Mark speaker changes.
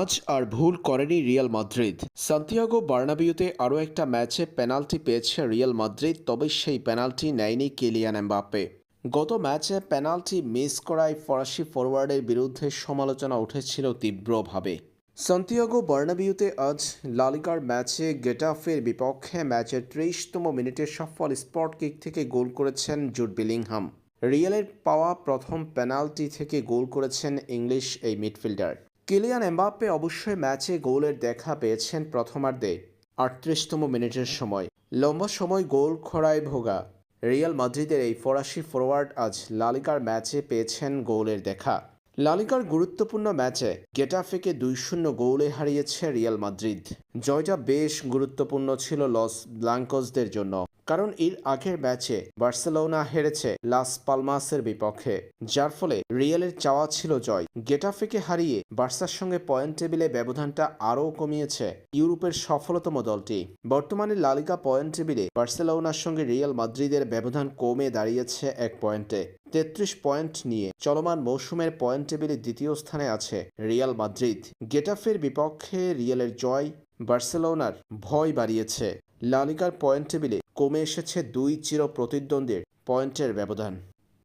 Speaker 1: আজ আর ভুল করেনি রিয়াল মাদ্রিদ। সান্তিয়াগো বার্নাবিউতে আরও একটা ম্যাচে পেনাল্টি পেয়েছে রিয়াল মাদ্রিদ, তবে সেই পেনাল্টি নেয়নি কিলিয়ান এমবাপ্পে। গত ম্যাচে পেনাল্টি মিস করায় ফরাসি ফরওয়ার্ডের বিরুদ্ধে সমালোচনা উঠেছিল তীব্রভাবে। সান্তিয়াগো বার্নাবিউতে আজ লালিগার ম্যাচে গেটাফের বিপক্ষে ম্যাচের ত্রিশতম মিনিটে সফল স্পট কিক থেকে গোল করেছেন জুট বিলিংহাম। রিয়ালের পাওয়া প্রথম পেনাল্টি থেকে গোল করেছেন ইংলিশ এই মিডফিল্ডার। কিলিয়ান এমবাপ্পে অবশ্যই ম্যাচে গোলের দেখা পেয়েছেন প্রথমার্ধে, আটত্রিশতম মিনিটের সময়। লম্বা সময় গোল খরায় ভোগা। রিয়াল মাদ্রিদের এই ফরাসি ফরওয়ার্ড আজ লালিকার ম্যাচে পেয়েছেন গোলের দেখা। লালিকার গুরুত্বপূর্ণ ম্যাচে গেটাফেকে দুই শূন্য গোলে হারিয়েছে রিয়াল মাদ্রিদ। জয়টা বেশ গুরুত্বপূর্ণ ছিল লস ব্লাঙ্কসদের জন্য। কারণ এর আগের ম্যাচে বার্সেলোনা হেরেছে লাস পালমাসের বিপক্ষে, যার ফলে রিয়ালের চাওয়া ছিল জয়। গেটাফেকে হারিয়ে বার্সার সঙ্গে পয়েন্ট টেবিলে ব্যবধানটা আরও কমিয়েছে ইউরোপের সফলতম দলটি। বর্তমানে লালিকা পয়েন্ট টেবিলে বার্সেলোনার সঙ্গে রিয়াল মাদ্রিদের ব্যবধান কমে দাঁড়িয়েছে এক পয়েন্টে। তেত্রিশ পয়েন্ট নিয়ে চলমান মৌসুমের পয়েন্ট টেবিলে দ্বিতীয় স্থানে আছে রিয়াল মাদ্রিদ। গেটাফের বিপক্ষে রিয়ালের জয় বার্সেলোনার ভয় বাড়িয়েছে। লালিকার পয়েন্ট টেবিলে কমে এসেছে দুই চির প্রতিদ্বন্দ্বীর পয়েন্টের ব্যবধান।